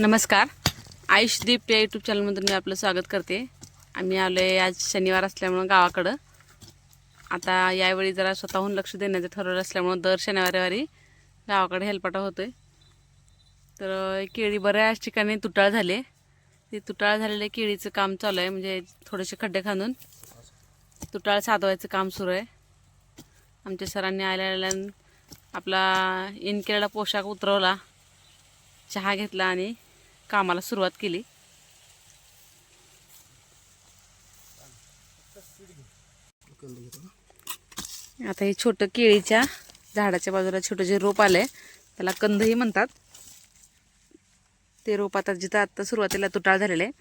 नमस्कार. आयुषदीप या यूट्यूब चॅनलमधून मी आपलं स्वागत करते. आम्ही आलो आहे आज शनिवार असल्यामुळं गावाकडं. आता यावेळी जरा स्वतःहून लक्ष देण्याचं ठरवलं असल्यामुळं दर शनिवारवारी गावाकडे हेलपाटा होतो आहे तर केळी बऱ्याच ठिकाणी तुटाळ झाले. ते तुटाळ झालेल्या केळीचं काम चालू आहे म्हणजे थोडेसे खड्डे खांदून. तुटाळ साधवायचं काम सुरू आहे. आमच्या सरांनी आल्या आपला इन केलेला पोशाख उतरवला. चहा घेतला आणि कामाला सुरुवात केली. आता हे छोटं केळीच्या झाडाच्या बाजूला छोटं जे रोप आलंय त्याला कंदही म्हणतात. ते रोप आता जिथं आता सुरुवातीला तुटाळ झालेलं आहे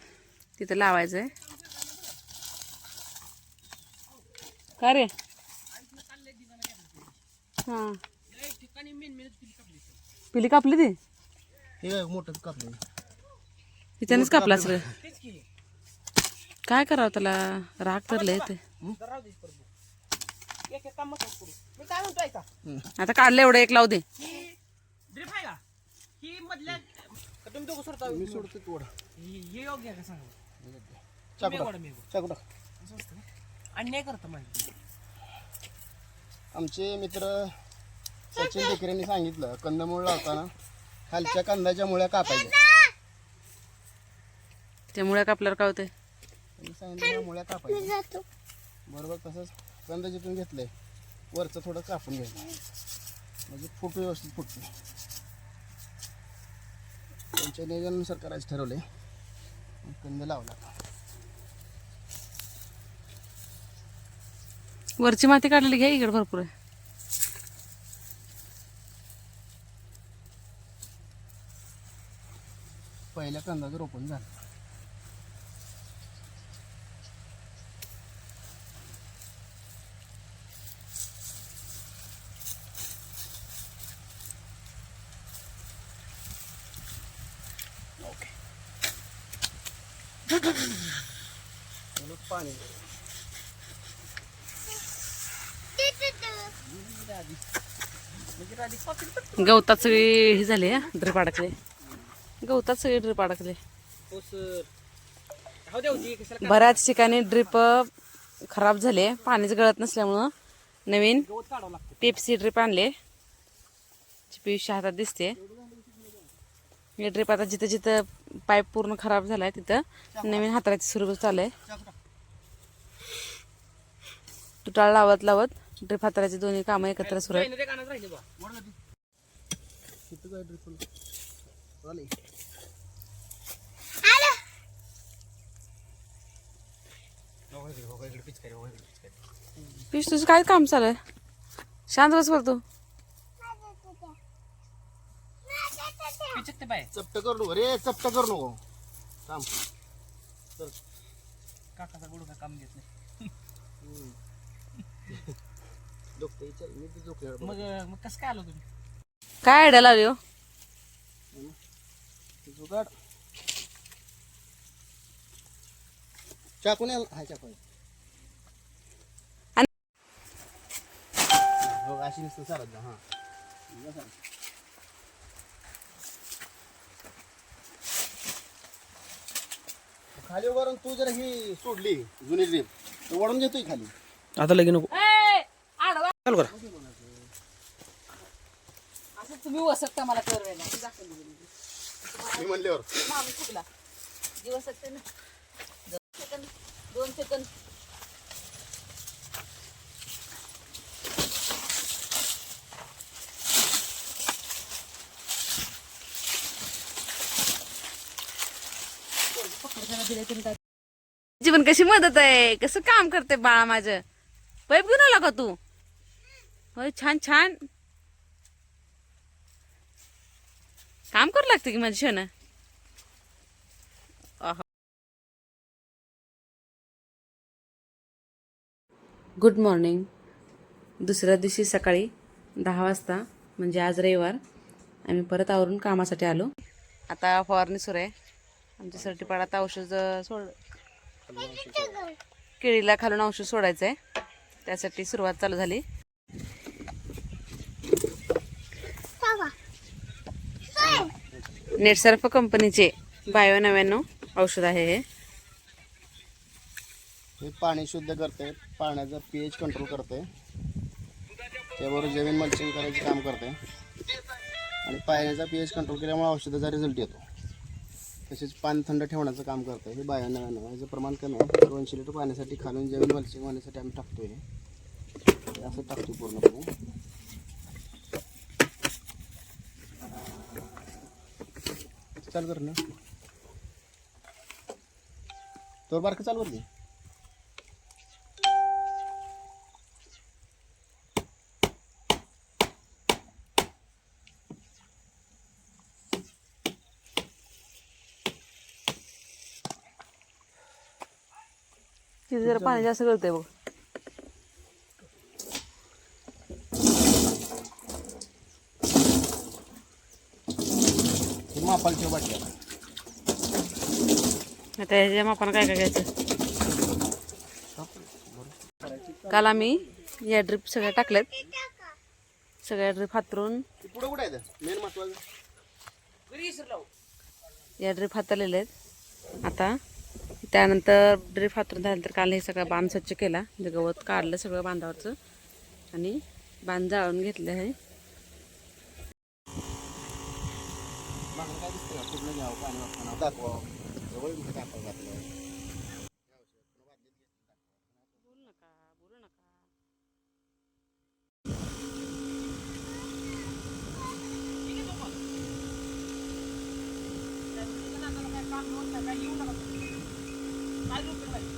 तिथं लावायचं आहे का रे? हां. पिली कापली ती? मोठं कापली. तिच्यानेच कापला सगळं काय करावं त्याला? राग तरले ते आता काढलं एवढं एक लावू दे. मी सोडतो तोड चाकू टाक. अन्याय करतो म्हणजे आमचे मित्र सचिन टेकरेंनी सांगितलं कंदमूळ लावताना खालच्या कंदाच्या मुळ्या कापायच्या. त्यामुळे कापल्यावर काय होते सांगितलं मुळ्या कापायच्या बरोबर तसंच कंद जिथून घेतलंय वरचं थोडं कापून घ्यायचं. म्हणजे फूट व्यवस्थित फुटते त्यांच्या नियोजनानुसार करायचं ठरवले कंद लावला. वरची माती काढलेली घ्या इकडे भरपूर. आहे पहिल्या कंदाचं रोपण झालं थोडं पाणी गवतात सगळे हे झाले ड्रिप अडकले गवतात सगळे ड्रिप अडकले हो बऱ्याच ठिकाणी ड्रिप खराब झाले. पाणीच गळत नसल्यामुळं नवीन पेप्सी ड्रिप आणले. पियुषच्या हातात दिसते. हे ड्रिप आता जिथं जिथं पाईप पूर्ण खराब झालाय तिथं नवीन हाताळायचं सुरू चालू आहे तुटाळ लावत लावत ड्रिप हाताळायचे दोन्ही कामं एकत्र सुरू आहेत ते पियुष तुझं काय काम चालू आहे शांत बस बोलतो ते चपट करू नको रे चपट करू नको. थांब. चल. काकाचा गुडघा काम घेत नाही. चल मी मग मग कसं काय आलो तुम्ही? काय आयडिया लावली हो? जुगाड. चाकून याला हाय चाकून आणि- हो अशी नुसतं चालत जा हां. खाली वरून तू जर ही सोडली जुनी ड्रीप तर वळून घेतोय खाली. आता लगे नको. चालू करा. असं तुम्ही वसकता मला कर मी म्हणल्यावर. चुकला. दिवस ना. दोन सेकंद दोन सेकंद. जीवन कशी मदत आहे? कसं काम करते बाळा माझं? पैप घेऊन आला का तू? होय छान छान. काम करू लागतं की माझी शोना गुड मॉर्निंग दुसऱ्या दिवशी सकाळी दहा वाजता म्हणजे आज रविवार आम्ही परत आवरून कामासाठी आलो. आता फवारणी सुरू आहे. आमच्या सर्टिफाईड आता औषध सोड केळीला खालून औषध सोडायचं आहे त्यासाठी सुरुवात चालू झाली. नेटसर्फ कंपनीचे बायो नव्याण्णव औषध आहे हे. हे पाणी शुद्ध करते. पाण्याचा पी एच कंट्रोल करते. त्याबरोबर जमीन मल्चिंग करायचे काम करते. आणि पाण्याचा पी एच कंट्रोल केल्यामुळे औषधाचा रिझल्ट येतो. तसेच पाणी थंड ठेवण्याचं काम करतं हे बाया नव्यानं याचं प्रमाण कमी आहे. दोनशे लिटर पाण्यासाठी खालून जमीन मल्चिंग होण्यासाठी आम्ही टाकतो हे असं टाकतो पूर्णपणे. चालू कर ना. तर बारकं चालू कर तिथे जरा पाणी जास्त गळतंय बघ. बाटल्या आता ह्याच्या मापानं काय काय घ्यायचं? काल आम्ही या ड्रिप सगळ्या टाकल्यात. सगळ्या ड्रिप हातरून. या ड्रिप हाताळलेले आहेत. आता त्यानंतर ड्रिप फातरून झाल्यानंतर काल हे सगळं बांध स्वच्छ केला. म्हणजे गवत काढलं सगळं बांधावरचं. आणि बांध जाळून घेतलं आहे. मागं काय दिसतंय येऊ नका I don't feel like